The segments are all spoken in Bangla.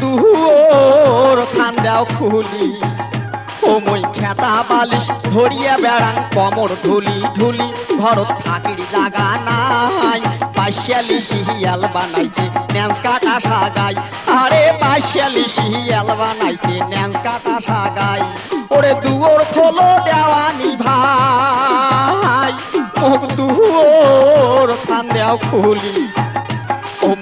দুয়োর খান দাও খুলি। ও মই খেতা বালিশ ধরিয়া বেড়ান কমর ঢুলি ঢুলি ঘর থাকির জাগা নাই পাশালি শিয়াল বানাইছে ন্যান্স কাটা সাগাই। আরে পাশালি শিয়াল বানাইছে ন্যান্স কাটা সাগাই। ওরে দুয়োর খোলো দেওয়ানি ভাই, মুখ দুয়োর খান দেও খুলি।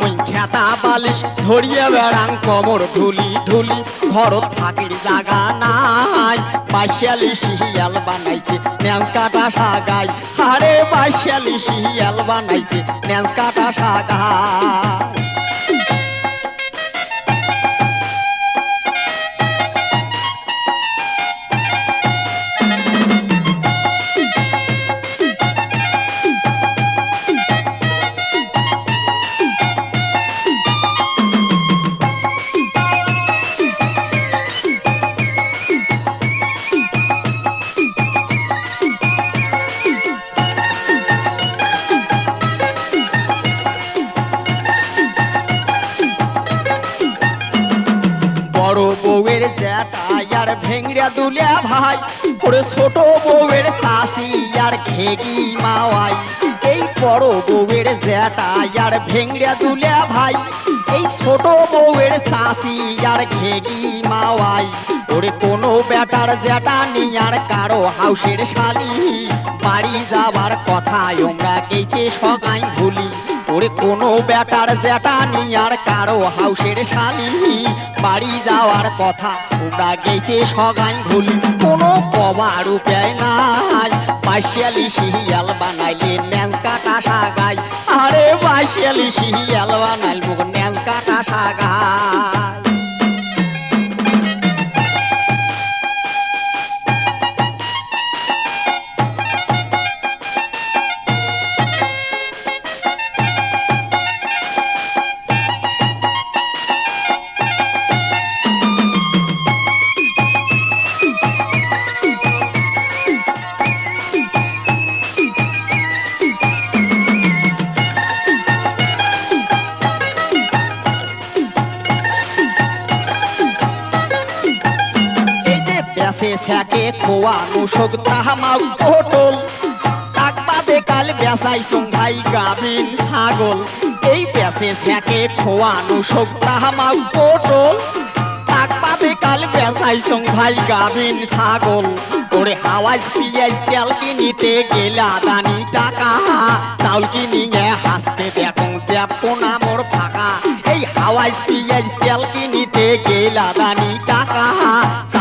মুই খেতা বালিশ ধরিয়া বেড়াং কমর ধুলি ধুলি। ঘর থাকির জাগা নাই, পাশিয়ালি শিয়াল বানাইছে ন্যান্স কাটা সাগাই আরে পাশিয়ালি শিয়াল বানাইছে ন্যান্স কাটা সাগাই বড় বউয়ের জ্যাটা আর ভেংড়া দুলিয়া ভাই ওরে ছোট বউয়ের চাষি আর ঘেগি মাওয়াই। এই বড় বউয়ের জ্যাটা আর ভেংড়া দুলিয়া ভাই। এই ছোট বউয়ের চাষি আর ঘেগি মাওয়াই। ওরে কোনো বেটার জ্যাটা আর কারও হাউসের শালি। বাড়ি যাবার কথা আমরা গেছে সগাই ভুলি। ওরে কোনো বেটার জ্যাটা আর কারও হাউসের শালি। বাড়ি যাওয়ার কথা আমরা গেছে সগাই ভুলি। কোনো কবার উপায় নাই। পাশিয়ালি শিয়াল বানাইলে ন্যাস কাটা সাগাই। আরে পাশিয়ালি শিয়াল বানাইল মুখ ন্যাস কাটা সাগাই। ব্যাসে ছ্যাকে খোয়া মুসক তাহামাও পটল। তাকবাদে কাল ব্যাসাই সঙ্ঘাই গাবিন ছাগল। এই ব্যাসে ছ্যাকে খোয়া মুসক তাহামাও পটল। তাকবাদে কাল ব্যাসাই সঙ্ঘাই গাবিন ছাগল। ওরে হাওয়াজ পিঁয়াজ তেল কিনিতে গেলা দানি টাকা। চাউল কিনিয়ে হাসতে দেখুন জ্যাপো নামর ফাঁকা। এই হাওয়াজ পিঁয়াজ তেল কিনিতে গেলা দানি টাকা।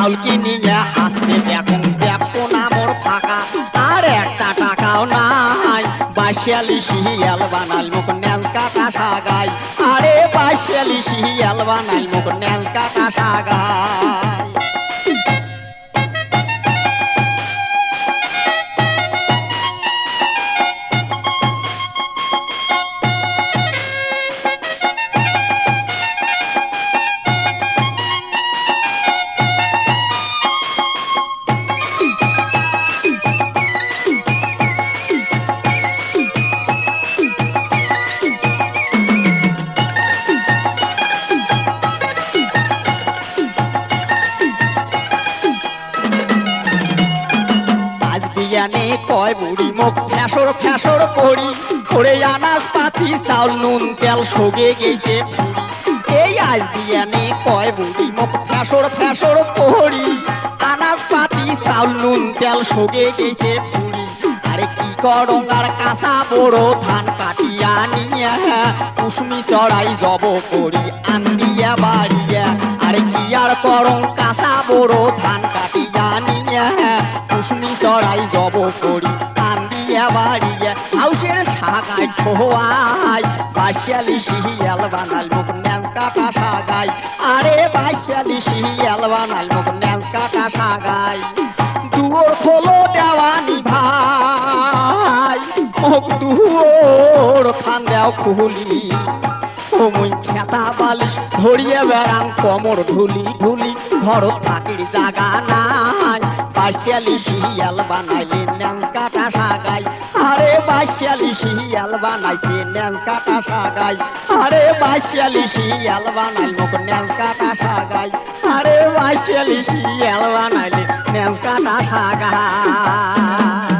চাউল নিয়ে হাসতে দেখুন জ্যাপো নামর ফাঁকা। আর একটা টাকাও নাই। বাসিয়ালি শিয়াল বানাল মুখ ন্যান্স কাটা সাগাই। আরে বাসিয়ালি শিয়াল বানাল মুখ ন্যান্স কাটা সাগাই। বিয়ানে কয় বুড়ি মুখ, ফ্যাসর ফ্যাসর করি। করে আনাজ পাতি চাউল নুন, তেল সগে গেছে। এই আজ বিয়ানে কয় বুড়ি মুখ, ফ্যাসর ফ্যাসর করি। আনাজ পাতি চাউল নুন, তেল সগে গেছে। আরে কি করং? আর কাঁচা বড় ধান কাটিয়া নিয়া। কুসমি চড়াই জব করি, আন্দিয়া বাড়িয়া। আরে কি আর করং? কাঁচা বড় ধান কাটিয়া নিয়া। কুসমি চড়াই জব করি, আন্দিয়া বাড়িয়া। হাউসের সাগাই খোয়াই বাসিয়ালি শিয়াল বানাল মুখ ন্যান্স কাটা সাগাই। আরে বাসিয়ালি শিয়াল বানাল মুখ ন্যান্স কাটা সাগাই। দুয়োর দেও খুলি সময় খেতা বালিশ ধরিয়ে বেড়াং কমর ঢুলি ঢুলি। ঘর থাকির জাগা নাই পাশালি শিয়াল বানাইলে ন্যাং কাটা সাগাই। আরে বাইশালি শিয়াল বানাইছে ন্যান্স কাটা সাগাই। আরে বাইশালি শিয়াল বানাইল মুখ ন্যান্স কাটা সাগাই। আরে বাইশালি শিয়াল বানাইলে ন্যান্স কাটা সাগাই।